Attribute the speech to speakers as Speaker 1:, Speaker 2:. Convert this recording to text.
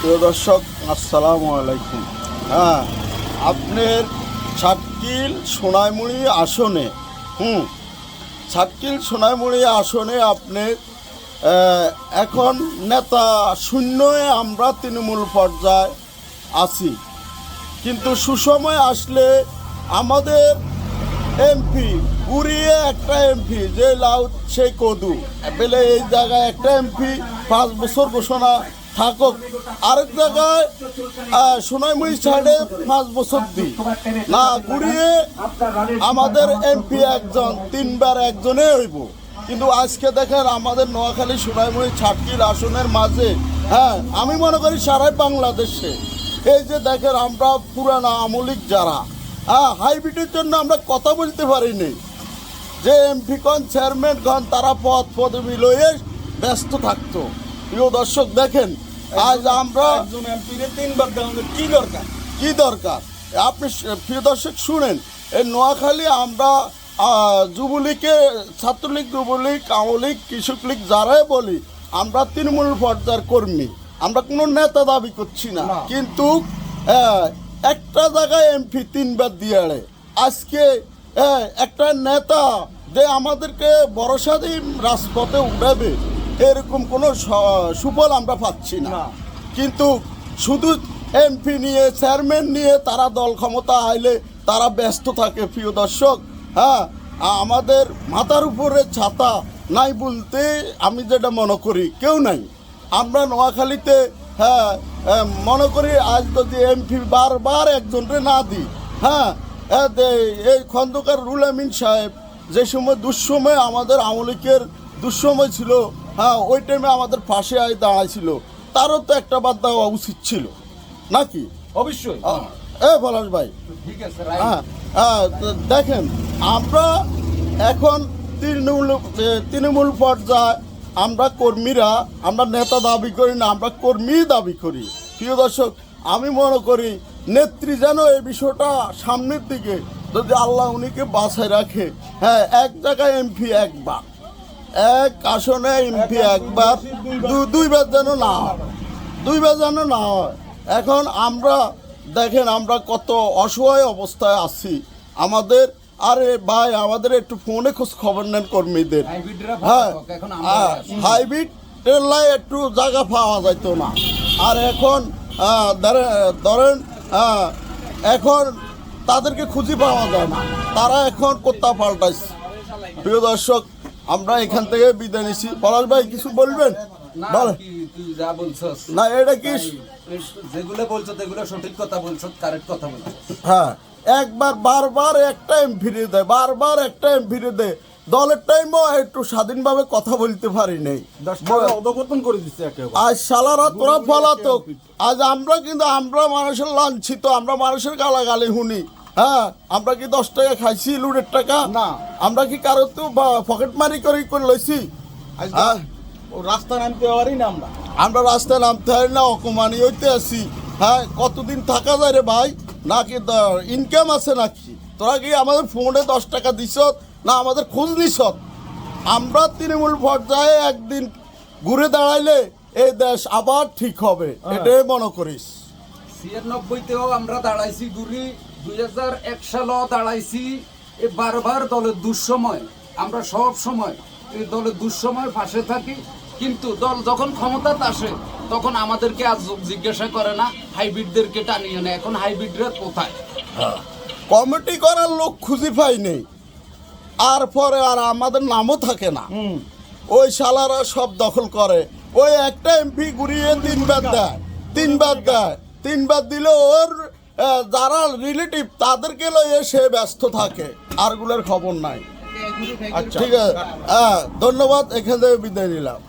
Speaker 1: প্রিয় দর্শক আসসালামু আলাইকুম। হ্যাঁ আপনার ছাটকিল সোনাইমুড়ি আসনে হুম ছাটকিল সোনাইমুড়ি আসনে আপনি আহ, এখন নেতা শূন্যে আমরা তৃণমূল পর্যায়ে আছি। কিন্তু সুসময় আসলে আমাদের এমপি উড়িয়ে একটা এমপি যে লাউ সেই কদু। পেলে এই জায়গায় একটা এমপি পাঁচ বছর ঘোষণা থাকুক। আরেক জায়গায় সোনাইমুড়ি সাইডে পাঁচ বছর দিই না ঘুরিয়ে আমাদের এমপি একজন, তিনবার একজনে হইব। কিন্তু আজকে দেখেন আমাদের নোয়াখালী সোনাইমুড়ি ছাটকিল আসনের মাঝে হ্যাঁ আমি মনে করি সারাই বাংলাদেশে। এই যে দেখেন আমরা পুরানা আমলিক যারা হ্যাঁ হাইব্রিডের জন্য আমরা কথা বলতে পারিনি। যে এমপি গণ, চেয়ারম্যান গণ, তারা পদ পদবি লয়ে ব্যস্ত থাকতো। প্রিয় দর্শক দেখেন আজ আমরা
Speaker 2: একজন তিনবার কি দরকার?
Speaker 1: কি দরকার? আপনি প্রিয় দর্শক শুনেন এই নোয়াখালী আমরা আহ, যুবলীগকে ছাত্রলীগ যুবলীগ আওয়ামী লীগ কৃষক লীগ যারাই বলি আমরা তৃণমূল পর্যায়ের কর্মী। আমরা কোনো নেতা দাবি করছি না। কিন্তু একটা জায়গায় এমপি তিনবার দিয়ে আজকে একটা নেতা যে আমাদেরকে ভরসা দিয়ে রাজপথে উঠাবে এরকম কোনো সুফল আমরা পাচ্ছি না। কিন্তু শুধু এমপি নিয়ে চেয়ারম্যান নিয়ে তারা দল ক্ষমতা আইলে তারা ব্যস্ত থাকে প্রিয় দর্শক। হ্যাঁ আমাদের মাথার উপরে ছাতা নাই বলতে আমি যেটা মনে করি কেউ নাই। আমরা নোয়াখালীতে হ্যাঁ মনে করি আজ যদি এমপি বারবার একজনকে না দিই হ্যাঁ এই খন্দকার রুল আমিন সাহেব যে সময় দুঃসময় আমাদের আমলিকের দুঃসময় ছিল হ্যাঁ ওই টাইমে আমাদের পাশে আয় দাঁড়াইছিল। তারও তো একটা বাদ দেওয়া উচিত ছিল। নাকি?
Speaker 2: অবশ্যই।
Speaker 1: এ পলাশ ভাই।
Speaker 2: ঠিক আছে
Speaker 1: হ্যাঁ হ্যাঁ, দেখেন আমরা এখন তৃণমূল তৃণমূল পর্যায়ে আমরা কর্মীরা আমরা নেতা দাবি করি না আমরা কর্মী দাবি করি। প্রিয় দর্শক আমি মনে করি নেত্রী যেন এই বিষয়টা সামনের দিকে যদি আল্লাহ উনিকে বাছায় রাখে হ্যাঁ এক জায়গায় এমপি একবার এক আসনে এমপি একবার দুইবার যেন না হয় দুইবার যেন না হয়। এখন আমরা দেখেন আমরা কত অসহায় অবস্থায় আছি। আমাদের আরে ভাই আমাদের একটু ফোনে খোঁজ খবর নেন কর্মীদের। হ্যাঁ
Speaker 2: আছি।
Speaker 1: হাইব্রিড লাই একটু জায়গা পাওয়া যাইতো না। আর এখন ধরেন এখন তাদেরকে খুঁজে পাওয়া যায় না। তারা এখন কোথা পাল্টাইছে? প্রিয় দর্শক আমরা এখান থেকে বিদায় নিচ্ছি পলাশ ভাই কিছু বলবেন?
Speaker 2: না
Speaker 1: এটা কি
Speaker 2: যেগুলো বলছো এগুলো সঠিক কথা বলছো কারেক্ট কথা বলছো
Speaker 1: হ্যাঁ একবার বারবার একটা এম ফিরে দেয় বারবার একটা এম ফিরে দেয় দলের টাইমও একটু স্বাধীনভাবে কথা বলতে পারি নাই।
Speaker 2: অধপতন করে দিচ্ছে
Speaker 1: আজ সালারা তোরা ফলাতক। আজ আমরা কিন্তু আমরা মানুষের লাঞ্ছিত আমরা মানুষের গালাগালি শুনি। হ্যাঁ আমরা কি দশ টাকা খাইছি লুটের টাকা?
Speaker 2: না।
Speaker 1: আমরা কি কারও তো পকেট মারি করে করে লইছি? হ্যাঁ।
Speaker 2: রাস্তা নামতে পারি না আমরা।
Speaker 1: আমরা রাস্তায় নামতে হয় না অকমানি হইতে আছি। হ্যাঁ কতদিন থাকা যায় রে ভাই? নাকি ইনকাম আছে নাকি? তোরা কি আমাদের ফোনে দশ টাকা দিছ না আমাদের খোঁজ নিছ আমরা তৃণমূল পর্যায়ে একদিন ঘুরে দাঁড়াইলে এই দেশ আবার ঠিক হবে এটাই মনে করিস।
Speaker 2: ছিয়ানব্বইতেও আমরা দাঁড়াইছি ঘুরি দুই হাজার এক সালও দাঁড়াইছি এ বারবার দলের দুঃসময়। আমরা সব সময় এই দলের দুঃসময় পাশে থাকি কিন্তু দল যখন ক্ষমতা আসে তখন আমাদেরকে আজ জিজ্ঞাসা করে না হাইব্রিডদেরকে টানিয়ে নেয়। এখন হাইব্রিডরা কোথায়?
Speaker 1: কমিটি করার লোক খুঁজে পাই নেই। আর পরে আর আমাদের নামও থাকে না। ওই শালারা সব দখল করে। ওই একটা এমপি ঘুরিয়ে তিনবার দেয়। তিনবার দেয়। তিনবার দিলে ওর যারা রিলেটিভ তাদেরকে লয়ে সে ব্যস্ত থাকে আরগুলোর খবর নাই।
Speaker 2: আচ্ছা
Speaker 1: ঠিক আছে। হ্যাঁ ধন্যবাদ এখান থেকে বিদায় নিলাম।